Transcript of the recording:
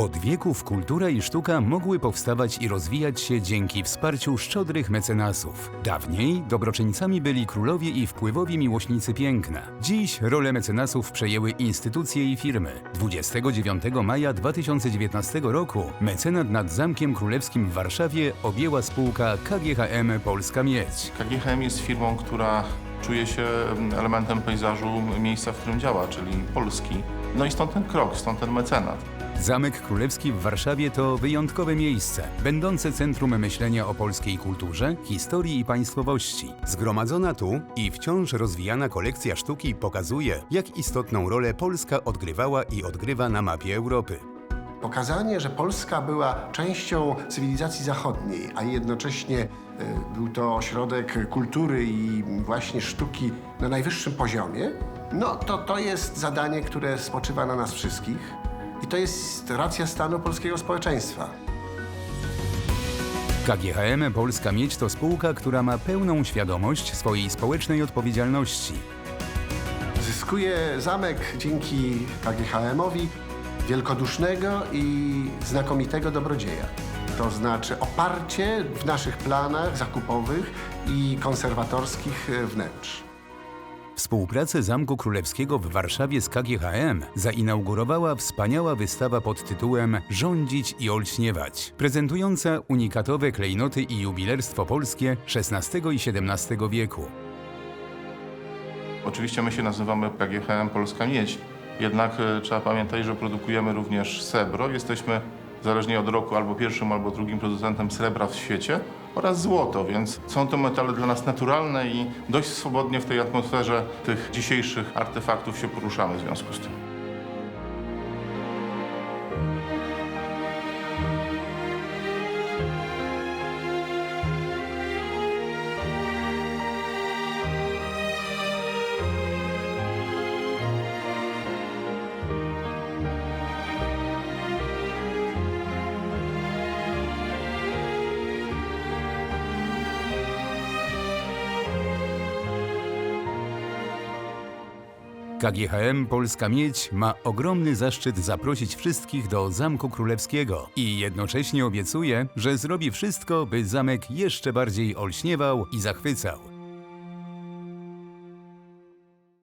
Od wieków kultura i sztuka mogły powstawać i rozwijać się dzięki wsparciu szczodrych mecenasów. Dawniej dobroczyńcami byli królowie i wpływowi miłośnicy piękna. Dziś rolę mecenasów przejęły instytucje i firmy. 29 maja 2019 roku mecenat nad Zamkiem Królewskim w Warszawie objęła spółka KGHM Polska Miedź. KGHM jest firmą, która czuje się mm, elementem pejzażu miejsca, w którym działa, czyli Polski. No i stąd ten krok, stąd ten mecenat. Zamek Królewski w Warszawie to wyjątkowe miejsce, będące centrum myślenia o polskiej kulturze, historii i państwowości. Zgromadzona tu i wciąż rozwijana kolekcja sztuki pokazuje, jak istotną rolę Polska odgrywała i odgrywa na mapie Europy. Pokazanie, że Polska była częścią cywilizacji zachodniej, a jednocześnie e, był to ośrodek kultury i właśnie sztuki na najwyższym poziomie, no to to jest zadanie, które spoczywa na nas wszystkich i to jest racja stanu polskiego społeczeństwa. KGHM Polska Miedź to spółka, która ma pełną świadomość swojej społecznej odpowiedzialności. Zyskuje zamek dzięki KGHM-owi wielkodusznego i znakomitego dobrodzieja. To znaczy oparcie w naszych planach zakupowych i konserwatorskich wnętrz. Współpracę Zamku Królewskiego w Warszawie z KGHM zainaugurowała wspaniała wystawa pod tytułem Rządzić i olśniewać, prezentująca unikatowe klejnoty i jubilerstwo polskie XVI i XVII wieku. Oczywiście my się nazywamy KGHM Polska Miedź, jednak e, trzeba pamiętać, że produkujemy również srebro. Jesteśmy zależnie od roku albo pierwszym, albo drugim producentem srebra w świecie oraz złoto, więc są to metale dla nas naturalne i dość swobodnie w tej atmosferze tych dzisiejszych artefaktów się poruszamy w związku z tym. KGHM Polska Miedź ma ogromny zaszczyt zaprosić wszystkich do Zamku Królewskiego i jednocześnie obiecuje, że zrobi wszystko, by zamek jeszcze bardziej olśniewał i zachwycał.